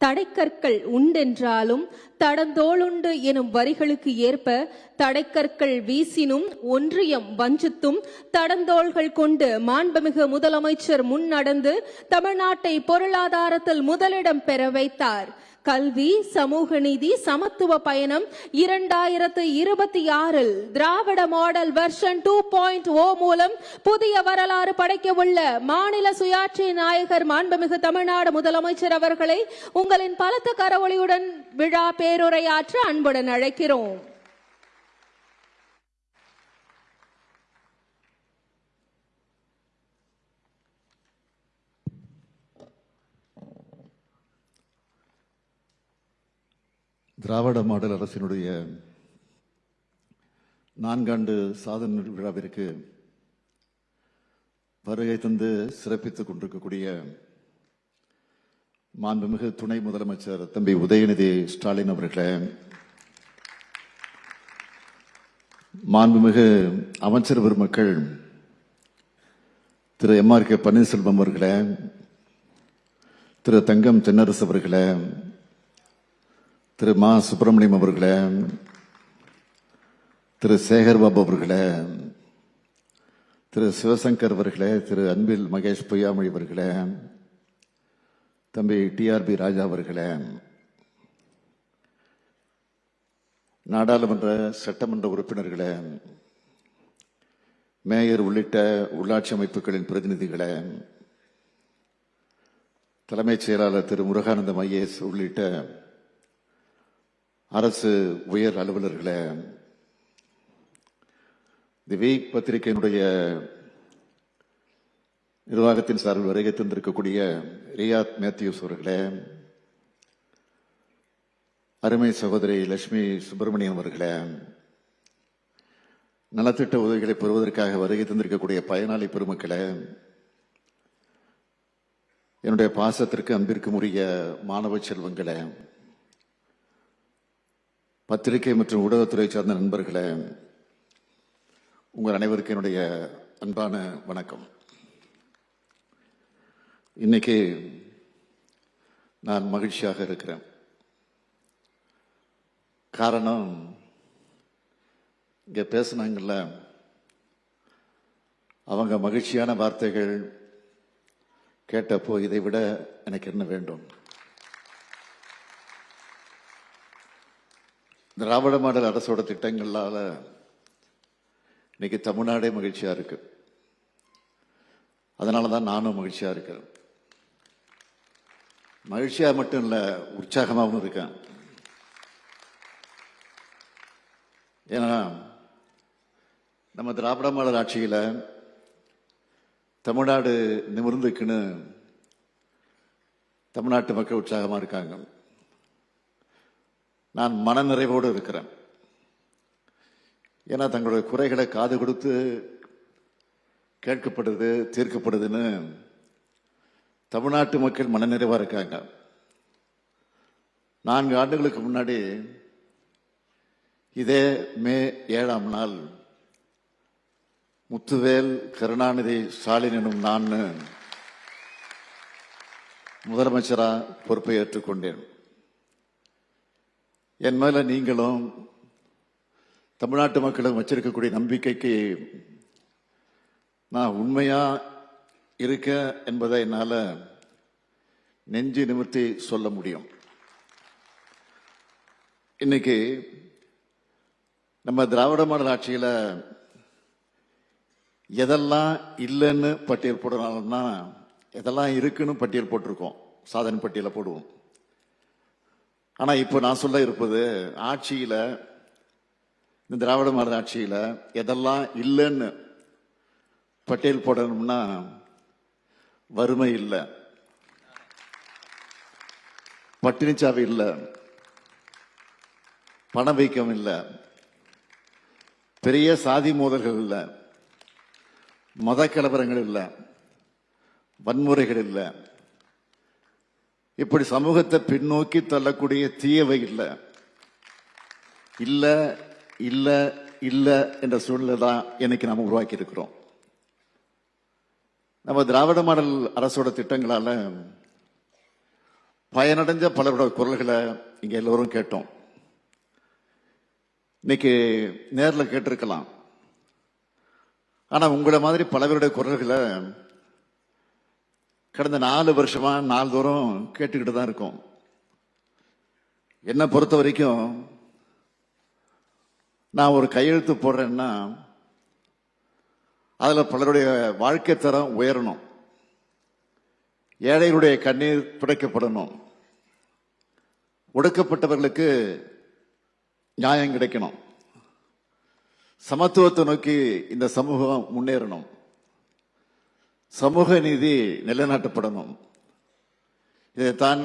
தடைக்கற்கள் உண்டென்றாலும் தடந்தோளுண்டு எனும் வரிகளுக்கு ஏற்ப தடைக்கற்கள் வீசினும் ஒன்றியம் வஞ்சித்தும் தடந்தோள்கள் கொண்டு மாண்புமிகு முதலமைச்சர் முன்னடந்து தமிழ்நாட்டை பொருளாதாரத்தில் முதலிடம் பெற வைத்தார். கல்வி சமூக நீதி சமத்துவ பயணம் இரண்டாயிரத்து இருபத்தி ஆறில் Dravida model version two point O மூலம் புதிய வரலாறு படைக்க உள்ள மாநில சுயாட்சி நாயகர் மாண்புமிகு தமிழ்நாடு முதலமைச்சர் அவர்களை உங்களின் பலத்த கரவொலியுடன் விழா பேருரையாற்ற அன்புடன் அழைக்கிறோம். திராவிட மாடல் அரசினுடைய நான்காண்டு சாதனை விழாவிற்கு வருகை தந்து சிறப்பித்துக் கொண்டிருக்கக்கூடிய மாண்புமிகு துணை முதலமைச்சர் தம்பி உதயநிதி ஸ்டாலின் அவர்களே மாண்புமிகு அமைச்சர் பெருமக்கள் Thiru M R K Panneerselvam அவர்களே திரு தங்கம் தென்னரசு அவர்களே திரு மா சுப்பிரமணியம் அவர்களே திரு சேகர் பாபு அவர்களே திரு சிவசங்கர் அவர்களே திரு அன்பில் மகேஷ் பொய்யாமொழி அவர்களே தம்பி டிஆர்பி ராஜா அவர்களே நாடாளுமன்ற சட்டமன்ற உறுப்பினர்களே மேயர் உள்ளிட்ட உள்ளாட்சி அமைப்புகளின் பிரதிநிதிகளே தலைமைச் செயலாளர் திரு முருகானந்தம் ஐஏஎஸ் உள்ளிட்ட அரசு உயர் அலுவலர்களே தி பத்திரிகையினுடைய நிர்வாகத்தின் சார்பில் வருகை தந்திருக்கக்கூடிய ரியாத் மேத்யூஸ் அவர்களே அருமை சகோதரி லட்சுமி சுப்பிரமணியம் அவர்களே நலத்திட்ட உதவிகளை பெறுவதற்காக வருகை தந்திருக்கக்கூடிய பயனாளி பெருமக்களே என்னுடைய பாசத்திற்கு அன்பிற்கும் உரிய மாணவ செல்வங்களே பத்திரிகை மற்றும் ஊடகத்துறை சார்ந்த நண்பர்களே உங்கள் அனைவருக்கும் என்னுடைய அன்பான வணக்கம். இன்னைக்கு நான் மகிழ்ச்சியாக இருக்கிறேன். காரணம் இங்கே பேசுனாங்கல்ல அவங்க மகிழ்ச்சியான வார்த்தைகள் கேட்டப்போ இதை விட எனக்கு என்ன வேண்டும்? திராவிட மாடல் அரசோட திட்டங்களால் இன்றைக்கி தமிழ்நாடே மகிழ்ச்சியாக இருக்குது அதனால தான் நானும் மகிழ்ச்சியாக இருக்கிறேன். மகிழ்ச்சியாக மட்டும் இல்லை உற்சாகமாகவும் இருக்கேன். ஏன்னா நம்ம திராவிட மாடல் ஆட்சியில் தமிழ்நாடு நிமிர்ந்துக்குன்னு தமிழ்நாட்டு மக்கள் உற்சாகமாக இருக்காங்க. நான் மனநிறைவோடு இருக்கிறேன். ஏன்னா தங்களுடைய குறைகளை காது கொடுத்து கேட்கப்படுது தீர்க்கப்படுதுன்னு தமிழ்நாட்டு மக்கள் மனநிறைவாக இருக்காங்க. நான்கு ஆண்டுகளுக்கு முன்னாடி இதே மே ஏழாம் நாள் முத்துவேல் கருணாநிதி ஸ்டாலின் எனும் நான் முதலமைச்சராக பொறுப்பை ஏற்றுக்கொண்டேன். என் மேல நீங்களும் தமிழ்நாட்டு மக்களும் வச்சிருக்கக்கூடிய நம்பிக்கைக்கு நான் உண்மையா இருக்க என்பதை என்னால் நெஞ்சு நிமிர்த்தி சொல்ல முடியும். இன்னைக்கு நம்ம திராவிட மாடல் ஆட்சியில் எதெல்லாம் இல்லைன்னு பட்டியல் போடுறாங்கன்னா எதெல்லாம் இருக்குன்னு பட்டியல் போட்டிருக்கோம். சாதனை பட்டியலை போடுவோம். ஆனா இப்போ நான் சொல்ல இருப்பது ஆட்சியில இந்த திராவிட மாடல் ஆட்சியில எதெல்லாம் இல்லைன்னு பட்டியல் போடணும்னா வறுமை இல்லை. பட்டினிச்சாவி இல்லை. பணவீக்கம் இல்லை. பெரிய சாதி மோதல்கள் இல்லை. மத கலவரங்கள் இல்லை. வன்முறைகள் இல்லை. இப்படி சமூகத்தை பின்னோக்கி தள்ளக்கூடிய தீயவை இல்லை. இல்லை இல்லை இல்லை என்ற சூழ்நிலை தான் இன்னைக்கு நாம் உருவாக்கி இருக்கிறோம். நம்ம திராவிட மாடல் அரசோட திட்டங்களால் பயனடைஞ்ச பலரோட குரல்களை இங்கே எல்லோரும் கேட்டோம். இன்னைக்கு நேரில் கேட்டிருக்கலாம். ஆனால் உங்களை மாதிரி பலவருடைய குரல்களை கடந்த நாலு வருஷமா நாள்தோறும் கேட்டுக்கிட்டு தான் இருக்கோம். என்னை பொறுத்த வரைக்கும் நான் ஒரு கையெழுத்து போடுறேன்னா அதில் பலருடைய வாழ்க்கை தரம் உயரணும். ஏழைகளுடைய கண்ணீர் பிடைக்கப்படணும். ஒடுக்கப்பட்டவர்களுக்கு நியாயம் கிடைக்கணும். சமத்துவத்தை நோக்கி இந்த சமூகம் முன்னேறணும். சமூக நீதி நிலைநாட்டப்படணும். இதைத்தான்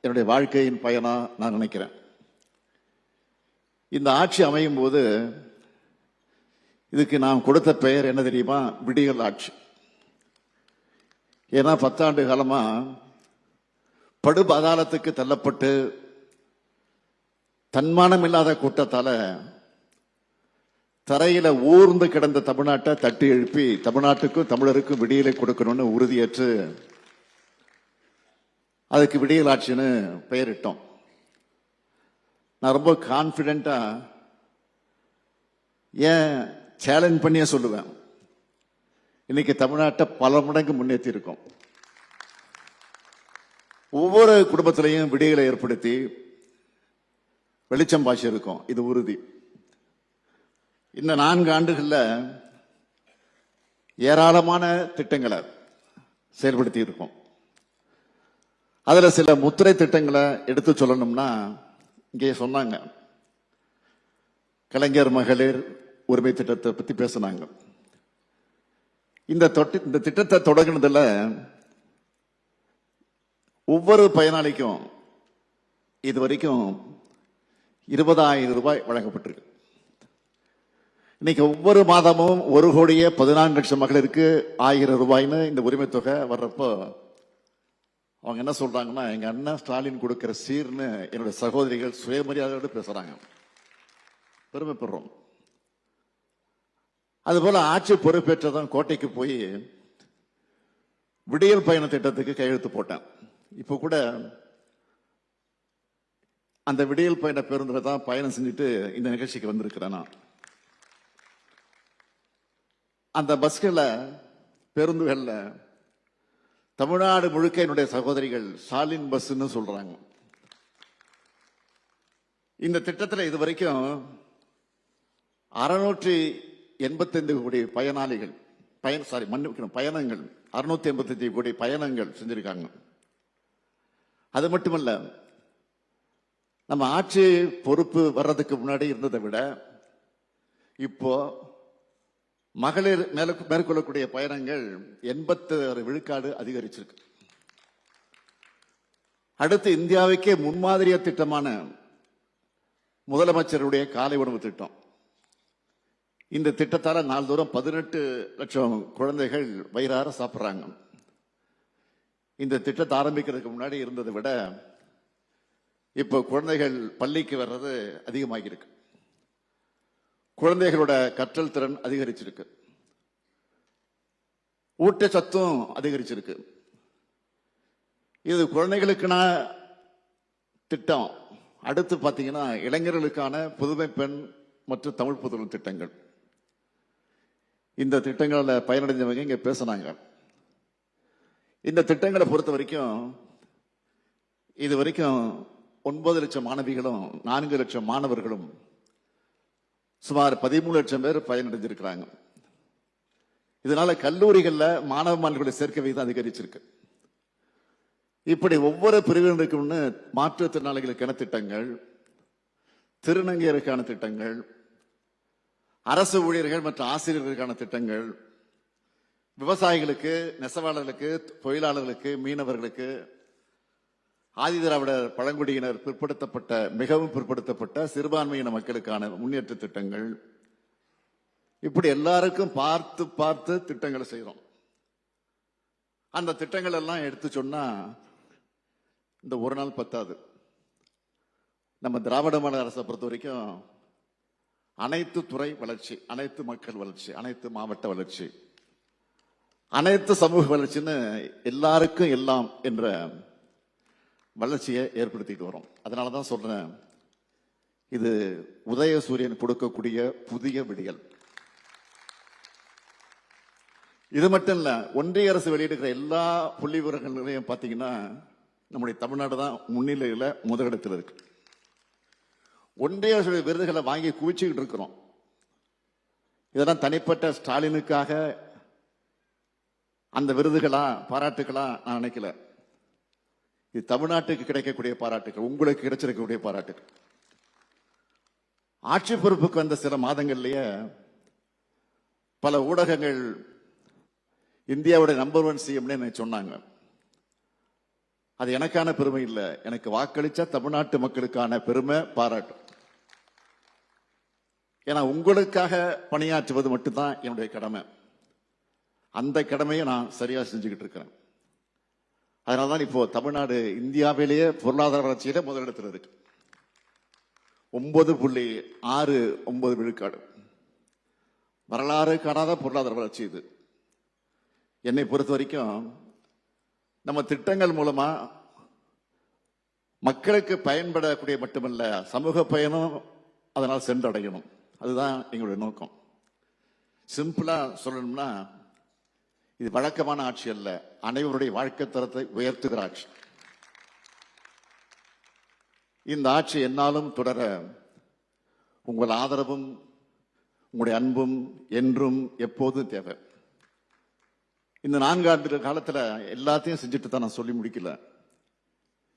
என்னுடைய வாழ்க்கையின் பயனா நான் நினைக்கிறேன். இந்த ஆட்சி அமையும் போது இதுக்கு நாம் கொடுத்த பெயர் என்ன தெரியுமா? விடியல் ஆட்சி. ஏன்னா பத்தாண்டு காலமா படுபாதாளத்துக்கு தள்ளப்பட்டு தன்மானம் இல்லாத கூட்டத்தால தரையில ஊர்ந்து கிடந்த தமிழ்நாட்டை தட்டி எழுப்பி தமிழ்நாட்டுக்கும் தமிழருக்கும் விடியலை கொடுக்கணும்னு உறுதியேற்று அதுக்கு விடியலாட்சின்னு பெயரிட்டோம். நான் ரொம்ப கான்பிடண்டா ஏன் சேலஞ்ச் பண்ணியே சொல்லுவேன். இன்னைக்கு தமிழ்நாட்டை பல மடங்கு முன்னேற்றி இருக்கோம் ஒவ்வொரு குடும்பத்திலையும் விடியலை ஏற்படுத்தி வெளிச்சம் பாய்ச்சி இருக்கும் இது உறுதி. இந்த நான்கு ஆண்டுகளில் ஏராளமான திட்டங்களை செயல்படுத்தி இருக்கோம் அதில் சில முத்திரை திட்டங்களை எடுத்து சொல்லணும்னா இங்கே சொன்னாங்க. கலைஞர் மகளிர் உரிமை திட்டத்தை பற்றி பேசினாங்க. இந்த தொட்டி இந்த திட்டத்தை தொடங்கினதில் ஒவ்வொரு பயனாளிக்கும் இது வரைக்கும் இருபதாயிரம் ரூபாய் வழங்கப்பட்டிருக்கு. இன்னைக்கு ஒவ்வொரு மாதமும் ஒரு கோடியே பதினான்கு லட்சம் மகளிருக்கு ஆயிரம் ரூபாய்னு இந்த உரிமை தொகை வர்றப்போ அவங்க என்ன சொல்றாங்கன்னா எங்க அண்ணன் ஸ்டாலின் கொடுக்கிற சீர்னு என்னுடைய சகோதரிகள் சுயமரியாதையோடு பேசுறாங்க. பெருமைப்படுறோம். அதுபோல ஆட்சி பொறுப்பேற்றதும் கோட்டைக்கு போய் விடியல் பயண திட்டத்துக்கு கையெழுத்து போட்டேன். இப்போ கூட அந்த விடியல் பயண பேருந்தில் தான் பயணம் செஞ்சுட்டு இந்த நிகழ்ச்சிக்கு வந்திருக்கிறேன் நான். அந்த பஸ்களில் பேருந்துகளில் தமிழ்நாடு முழுக்க என்னுடைய சகோதரிகள் ஸ்டாலின் பஸ்ன்னு சொல்கிறாங்க இந்த திட்டத்தில் இது வரைக்கும் அறுநூற்றி எண்பத்தைந்து கோடி பயனாளிகள் பயன் சாரி மன்னிக்கணும் பயணங்கள் அறுநூத்தி எண்பத்தஞ்சு கோடி பயணங்கள் செஞ்சுருக்காங்க. அது மட்டுமல்ல நம்ம ஆட்சி பொறுப்பு வர்றதுக்கு முன்னாடி இருந்ததை விட இப்போ மகளிர் மேல மேற்கொள்ளக்கூடிய பயணங்கள் எண்பத்தி விழுக்காடு அதிகரிச்சிருக்கு. அடுத்து இந்தியாவுக்கே முன்மாதிரிய திட்டமான முதலமைச்சருடைய காலை உணவு திட்டம். இந்த திட்டத்தால நாள்தோறும் பதினெட்டு லட்சம் குழந்தைகள் வயிறார சாப்பிட்றாங்க. இந்த திட்டத்தை ஆரம்பிக்கிறதுக்கு முன்னாடி இருந்ததை விட இப்போ குழந்தைகள் பள்ளிக்கு வர்றது அதிகமாகியிருக்கு. குழந்தைகளோட கற்றல் திறன் அதிகரிச்சிருக்கு. ஊட்டச்சத்தும் அதிகரிச்சிருக்கு. இது குழந்தைகளுக்கான திட்டம். அடுத்து பார்த்தீங்கன்னா இளைஞர்களுக்கான புதுமை பெண் மற்றும் தமிழ் புதுமை திட்டங்கள். இந்த திட்டங்களில் பயனடைஞ்சவங்க இங்கே பேசுனாங்க. இந்த திட்டங்களை பொறுத்த வரைக்கும் இது வரைக்கும் ஒன்பது லட்சம் மாணவிகளும் நான்கு லட்சம் மாணவர்களும் சுமார் பதிமூணு லட்சம் பேர் பயனடைஞ்சிருக்கிறாங்க. இதனால கல்லூரிகளில் மாணவ மாணவர்களுடைய சேர்க்கை விகிதம் அதிகரிச்சிருக்கு. இப்படி ஒவ்வொரு பிரிவினருக்கும்னு மாற்றுத்திறனாளிகளுக்கான திட்டங்கள் திருநங்கையருக்கான திட்டங்கள் அரசு ஊழியர்கள் மற்றும் ஆசிரியர்களுக்கான திட்டங்கள் விவசாயிகளுக்கு நெசவாளர்களுக்கு தொழிலாளர்களுக்கு மீனவர்களுக்கு ஆதிதிராவிடர் பழங்குடியினர் பிற்படுத்தப்பட்ட மிகவும் பிற்படுத்தப்பட்ட சிறுபான்மையின மக்களுக்கான முன்னேற்ற திட்டங்கள் இப்படி எல்லாருக்கும் பார்த்து பார்த்து திட்டங்களை செய்கிறோம் அந்த திட்டங்கள் எல்லாம் எடுத்து சொன்னா இந்த ஒரு நாள் பத்தாது. நம்ம திராவிட மாநில அரசை பொறுத்த வரைக்கும் அனைத்து துறை வளர்ச்சி அனைத்து மக்கள் வளர்ச்சி அனைத்து மாவட்ட வளர்ச்சி அனைத்து சமூக வளர்ச்சின்னு எல்லாருக்கும் எல்லாம் என்ற வளர்ச்சியை ஏற்படுத்திட்டு வரோம். அதனால தான் சொல்றேன் இது உதய சூரியன் கொடுக்கக்கூடிய புதிய விடியல். இது மட்டும் இல்லை ஒன்றிய அரசு வெளியிடுகிற எல்லா புள்ளி விவரங்களையும் பார்த்தீங்கன்னா நம்முடைய தமிழ்நாடு தான் முன்னிலையில் முதலிடத்தில் இருக்கு. ஒன்றிய அரசு விருதுகளை வாங்கி குவிச்சுக்கிட்டு இருக்கிறோம். இதெல்லாம் தனிப்பட்ட ஸ்டாலினுக்காக அந்த விருதுகளா பாராட்டுகளா நான் நினைக்கல. இது தமிழ்நாட்டுக்கு கிடைக்கக்கூடிய பாராட்டுகள் உங்களுக்கு கிடைச்சிருக்கக்கூடிய பாராட்டுகள். ஆட்சி பொறுப்புக்கு வந்த சில மாதங்கள்லயே பல ஊடகங்கள் இந்தியாவுடைய நம்பர் ஒன் சிஎம்னு எனக்கு சொன்னாங்க. அது எனக்கான பெருமை இல்லை. எனக்கு வாக்களிச்ச தமிழ்நாட்டு மக்களுக்கான பெருமை பாராட்டு. ஏன்னா உங்களுக்காக பணியாற்றுவது மட்டும்தான் என்னுடைய கடமை. அந்த கடமையை நான் சரியா செஞ்சுக்கிட்டு இருக்கிறேன். அதனால தான் இப்போ தமிழ்நாடு இந்தியாவிலேயே பொருளாதார வளர்ச்சியில முதலிடத்தில் இருக்கு. ஒன்பது புள்ளி ஆறு ஒன்பது விழுக்காடு. வரலாறு காணாத பொருளாதார வளர்ச்சி இது. என்னை பொறுத்த வரைக்கும் நம்ம திட்டங்கள் மூலமா மக்களுக்கு பயன்படக்கூடிய மட்டுமல்ல சமூக பயனும் அதனால் சென்றடையணும். அதுதான் எங்களுடைய நோக்கம். சிம்பிளா சொல்லணும்னா இது வழக்கமான ஆட்சி அல்ல. அனைவருடைய வாழ்க்கை தரத்தை உயர்த்துகிற ஆட்சி. இந்த ஆட்சி என்னாலும் தொடர உங்கள் ஆதரவும் உங்களுடைய அன்பும் என்றும் எப்போதும் தேவை. இந்த நான்காண்டு காலத்தில் எல்லாத்தையும் செஞ்சுட்டு தான் நான் சொல்லி முடிக்கல.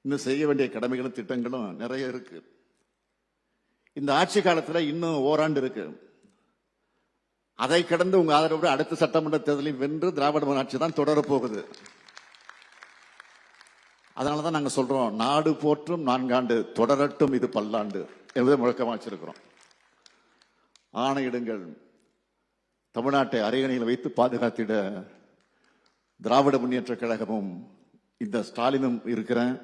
இன்னும் செய்ய வேண்டிய கடமைகளும் திட்டங்களும் நிறைய இருக்கு. இந்த ஆட்சி காலத்தில் இன்னும் ஓராண்டு இருக்கு. அதை கடந்து உங்க ஆதரவு அடுத்த சட்டமன்ற தேர்தலையும் வென்று திராவிட மாடல் தான் தொடரப்போகுது அதனால தான் நாங்கள் சொல்றோம் நாடு போற்றும் நான்காண்டு தொடரட்டும் இது பல்லாண்டு என்பதை முழக்கமாக வச்சிருக்கிறோம். ஆணையிடுங்கள். தமிழ்நாட்டை அரியணையில் வைத்து பாதுகாத்திட திராவிட முன்னேற்ற கழகமும் இந்த ஸ்டாலினும் இருக்கிறேன்.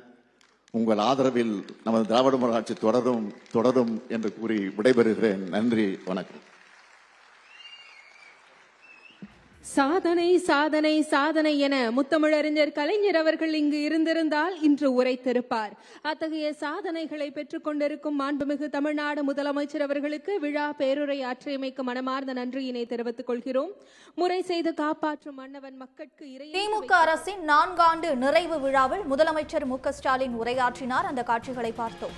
உங்கள் ஆதரவில் நமது திராவிட மாடல் ஆட்சி தொடரும் தொடரும் என்று கூறி விடைபெறுகிறேன். நன்றி வணக்கம். சாதனை சாதனை சாதனை என முத்தமிழறிஞர் கலைஞர் அவர்கள் இங்கு இருந்திருந்தால் இன்று உரைத்திருப்பார். அத்தகைய சாதனைகளை பெற்றுக் கொண்டிருக்கும் மாண்புமிகு தமிழ்நாடு முதலமைச்சர் அவர்களுக்கு விழா பேருரை ஆற்றியமைக்கு மனமார்ந்த நன்றியினை தெரிவித்துக் கொள்கிறோம். முறை செய்து காப்பாற்றும் மன்னவன் மக்கட்கு இறை திமுக அரசின் நான்காண்டு நிறைவு விழாவில் முதலமைச்சர் மு ஸ்டாலின் உரையாற்றினார். அந்த காட்சிகளை பார்த்தோம்.